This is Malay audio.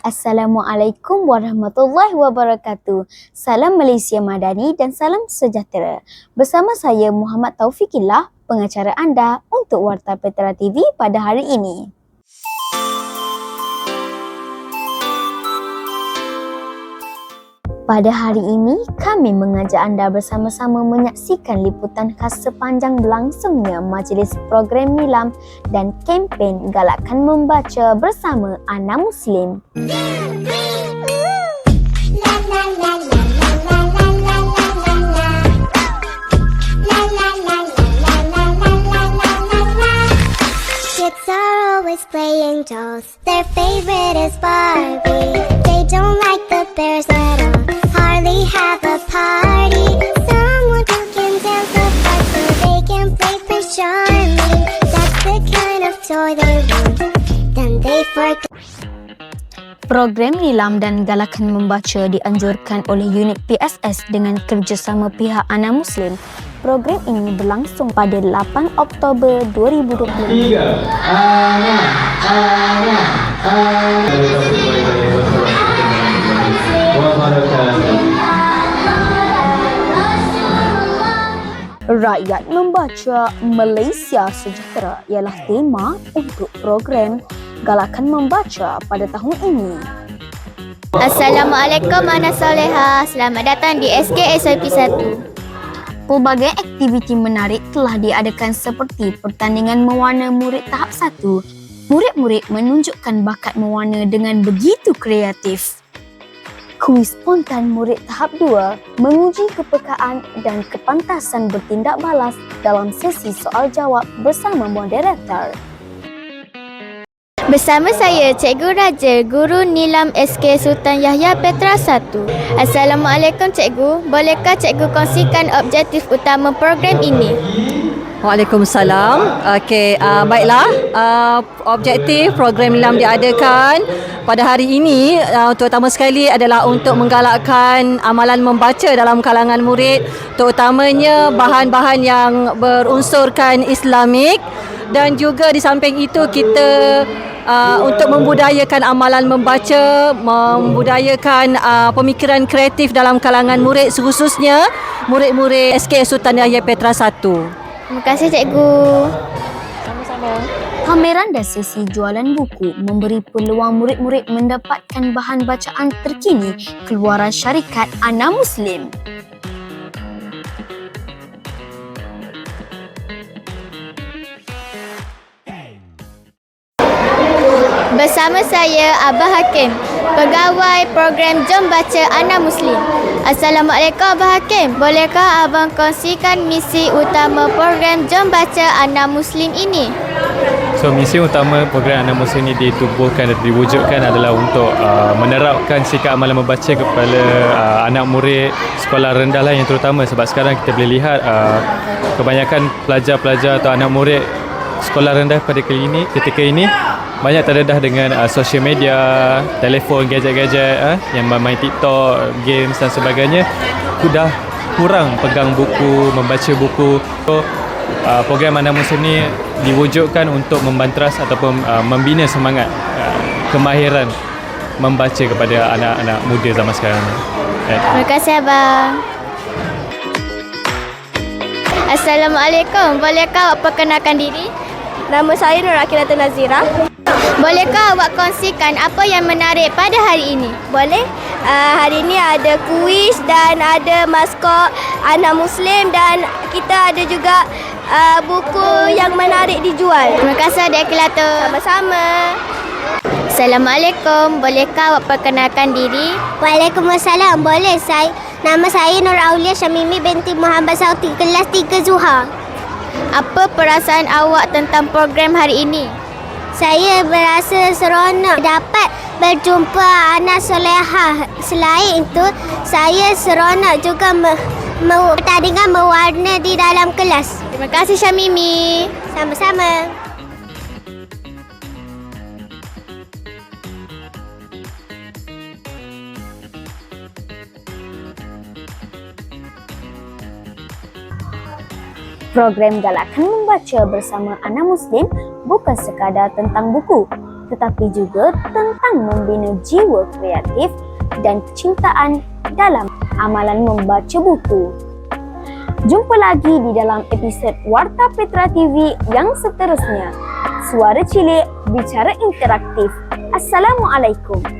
Assalamualaikum warahmatullahi wabarakatuh. Salam Malaysia Madani dan salam sejahtera. Bersama saya Muhammad Taufikillah, pengacara anda untuk Warta Petra TV pada hari ini. Pada hari ini, kami mengajak anda bersama-sama menyaksikan liputan khas sepanjang berlangsungnya majlis program Nilam dan kempen Galakkan Membaca bersama Ana Muslim. Kids are always playing dolls. Their favorite is Barbie. They don't like the bears at all. Hardly have a party. Someone who can dance so they can play for Charming. That's the kind of toy they want. Then they forget. Program Nilam dan Galakan Membaca dianjurkan oleh unit PSS dengan kerjasama pihak Ana Muslim. Program ini berlangsung pada 8 Oktober 2020. Tiga. Ana, Ana, Ana. Rakyat membaca Malaysia Sejahtera ialah tema untuk program Galakan Membaca pada tahun ini. Assalamualaikum Ana Soleha. Selamat datang di SK SIP 1. Pelbagai aktiviti menarik telah diadakan seperti pertandingan mewarna murid tahap 1. Murid-murid menunjukkan bakat mewarna dengan begitu kreatif. Kuis spontan murid tahap 2 menguji kepekaan dan kepantasan bertindak balas dalam sesi soal jawab bersama moderator. Bersama saya Cikgu Raja, Guru Nilam SK Sultan Yahya Petra 1. Assalamualaikum Cikgu. Bolehkah Cikgu kongsikan objektif utama program ini? Waalaikumsalam. Okey, uh, baiklah. Uh, objektif program Nilam diadakan pada hari ini uh, terutama sekali adalah untuk menggalakkan amalan membaca dalam kalangan murid terutamanya bahan-bahan yang berunsurkan Islamik dan juga di samping itu kita uh, untuk membudayakan amalan membaca, membudayakan uh, pemikiran kreatif dalam kalangan murid khususnya murid-murid SK Sultan Yahya Petra 1. Terima kasih Cikgu. Pameran dan sesi jualan buku memberi peluang murid-murid mendapatkan bahan bacaan terkini keluaran syarikat Ana Muslim. Bersama saya Abah Hakim, pegawai program Jom Baca Ana Muslim. Assalamualaikum Abah Hakim. Bolehkah abang kongsikan misi utama program Jom Baca Ana Muslim ini? So misi utama program anak muslim ini ditubuhkan dan diwujudkan adalah untuk uh, menerapkan sikap amalan membaca kepada uh, anak murid sekolah rendah lah yang terutama sebab sekarang kita boleh lihat uh, kebanyakan pelajar-pelajar atau anak murid sekolah rendah pada kali ini ketika ini banyak terdedah dengan uh, social media, telefon, gadget-gadget uh, yang main TikTok, games dan sebagainya sudah kurang pegang buku, membaca buku. So, uh, program Anak Muslim ni diwujudkan untuk membanteras ataupun uh, membina semangat uh, kemahiran membaca kepada anak-anak muda zaman sekarang. Eh. Terima kasih abang. Assalamualaikum. Bolehkah awak perkenalkan diri? Nama saya Nur Akilata Nazira. Bolehkah awak kongsikan apa yang menarik pada hari ini? Boleh? Uh, hari ini ada kuis dan ada maskot anak Muslim dan kita ada juga uh, buku yang menarik dijual. Terima kasih Adik Akilato. Sama-sama. Assalamualaikum. Bolehkah awak perkenalkan diri? Waalaikumsalam. Boleh saya. Nama saya Nur Aulia Syamimi binti Muhammad Sauti kelas 3 Zuha. Apa perasaan awak tentang program hari ini? Saya berasa seronok dapat berjumpa anak soleha. Selain itu, saya seronok juga me, me, pertandingan mewarna di dalam kelas. Terima kasih Syamimi. Sama-sama. Program Galakan Membaca bersama Ana Muslim bukan sekadar tentang buku, tetapi juga tentang membina jiwa kreatif dan kecintaan dalam amalan membaca buku. Jumpa lagi di dalam episod Warta Petra TV yang seterusnya. Suara Cilik, bicara interaktif. Assalamualaikum.